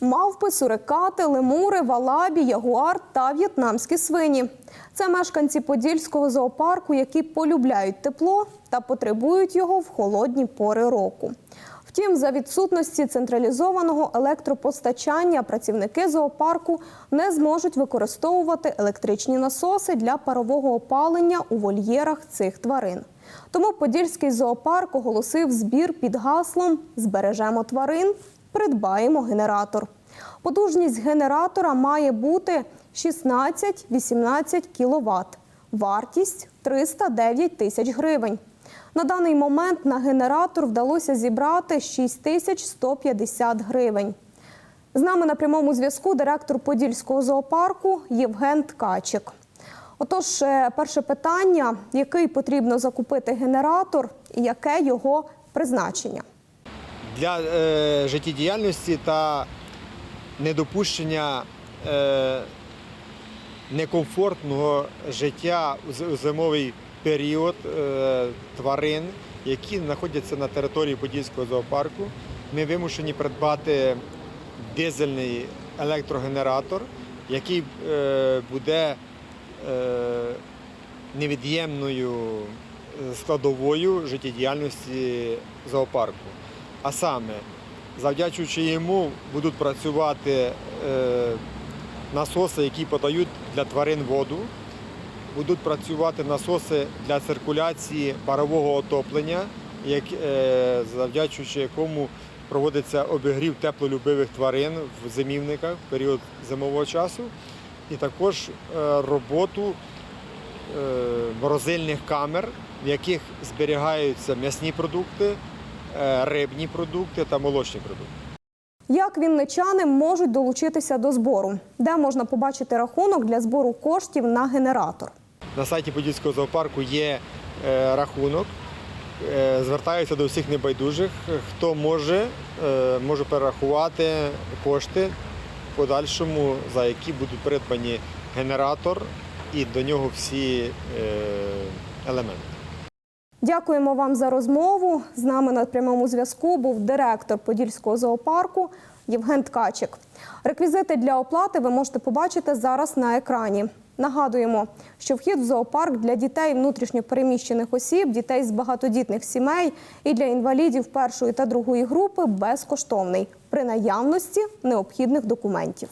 Мавпи, сурикати, лемури, валабі, ягуар та в'єтнамські свині. Це мешканці Подільського зоопарку, які полюбляють тепло та потребують його в холодні пори року. Втім, за відсутності централізованого електропостачання працівники зоопарку не зможуть використовувати електричні насоси для парового опалення у вольєрах цих тварин. Тому Подільський зоопарк оголосив збір під гаслом Збережемо тварин, придбаємо генератор. Потужність генератора має бути 16-18 кВт. Вартість 309 тисяч гривень. На даний момент на генератор вдалося зібрати 6150 гривень. З нами на прямому зв'язку директор Подільського зоопарку Євген Ткачик. Отож, е, перше питання: який потрібно закупити генератор і яке його призначення? Для е, життєдіяльності та недопущення е, некомфортного життя у зимовий період е, тварин, які знаходяться на території Подільського зоопарку. Ми вимушені придбати дизельний електрогенератор, який е, буде е, невід'ємною складовою життєдіяльності зоопарку. А саме, завдячуючи йому, будуть працювати е, насоси, які подають для тварин воду, будуть працювати насоси для циркуляції парового отоплення, е, завдячуючи якому проводиться обігрів теплолюбивих тварин в зимівниках в період зимового часу, і також е, роботу морозильних камер, в яких зберігаються м'ясні продукти, рибні продукти та молочні продукти. Як вінничани можуть долучитися до збору? Де можна побачити рахунок для збору коштів на генератор? На сайті Подільського зоопарку є е, рахунок. Е, Звертаюся до всіх небайдужих. Хто може, е, може перерахувати кошти в подальшому, за які будуть придбані генератор і до нього всі е, елементи. Дякуємо вам за розмову. З нами на прямому зв'язку був директор Подільського зоопарку Євген Ткачик. Реквізити для оплати ви можете побачити зараз на екрані. Нагадуємо, що вхід в зоопарк для дітей внутрішньопереміщених осіб, дітей з багатодітних сімей і для інвалідів першої та другої групи безкоштовний при наявності необхідних документів.